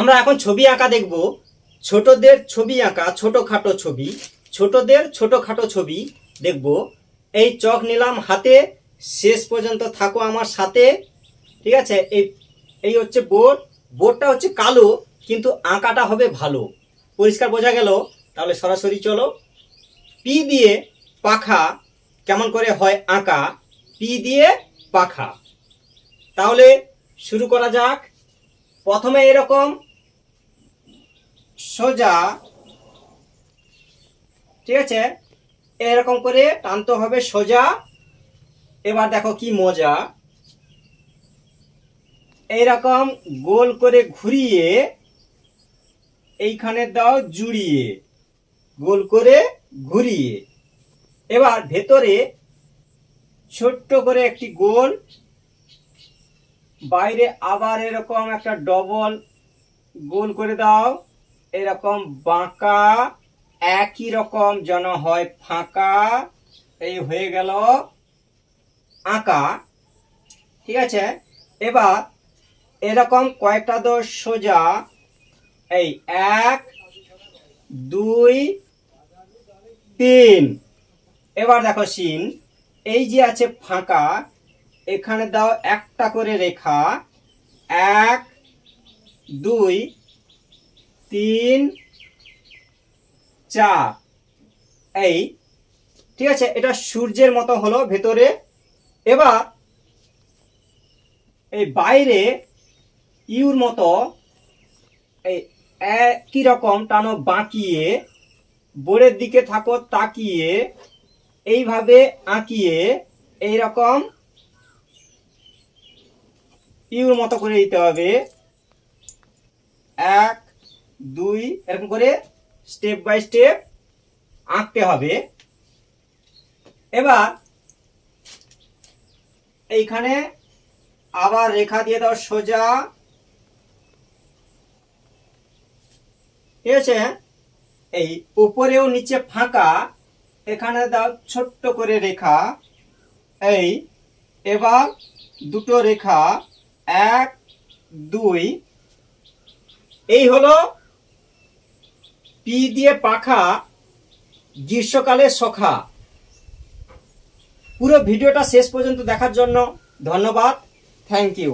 আমরা এখন ছবি আঁকা দেখব। ছোটদের ছবি আঁকা, ছোটখাটো ছবি। ছোটদের ছোটখাটো ছবি দেখব। এই চক নিলাম হাতে, শেষ পর্যন্ত থাকো আমার সাথে। ঠিক আছে? এই এই হচ্ছে বোর্ড। বোর্ডটা হচ্ছে কালো, কিন্তু আঁকাটা হবে ভালো। পরিষ্কার বোঝা গেল? তাহলে সরাসরি চলো। পি দিয়ে পাখা কেমন করে হয় আঁকা? পি দিয়ে পাখা। তাহলে শুরু করা যাক। প্রথমে এরকম সোজা। ঠিক আছে? এরকম করে টানতে হবে সোজা। এবার দেখো কি মজা। এইরকম গোল করে ঘুরিয়ে এইখানে দাও জুড়িয়ে। গোল করে ঘুরিয়ে। এবার ভেতরে ছোট্ট করে একটি গোল। বাইরে আবার এরকম একটা ডবল গোল করে দাও। এরকম বাঁকা, একই রকম যেন হয় ফাঁকা। এই হয়ে গেল আঁকা। ঠিক আছে? এবার এরকম কয়েকটা দোষ সোজা? এই এক, দুই, তিন। এবার দেখো সিন। এই যে আছে ফাঁকা, এখানে দাও একটা করে রেখা। এক, দুই তিন, চার। এই, ঠিক আছে, এটা সূর্যের মতো হলো ভেতরে। এবার, এই বাইরে ইউর মতো, এই একই রকম টানো বাঁকিয়ে, বোর্ডের দিকে থাকো, তাকিয়ে, এইভাবে আঁকিয়ে এই রকম ইউর মতো করে দিতে হবে। এক দুই, এরকম করে স্টেপ বাই স্টেপ আঁকতে হবে। এবার এইখানে আবার রেখা দিয়ে দাও সোজা। ঠিক আছে? এই উপরেও নিচে ফাঁকা, এখানে দাও ছোট্ট করে রেখা। এই, এবার দুটো রেখা, এক, দুই। এই হলো পি দিয়ে পাখা গ্রীষ্মকালে সখা। পুরো ভিডিওটা শেষ পর্যন্ত দেখার জন্য ধন্যবাদ। Thank you.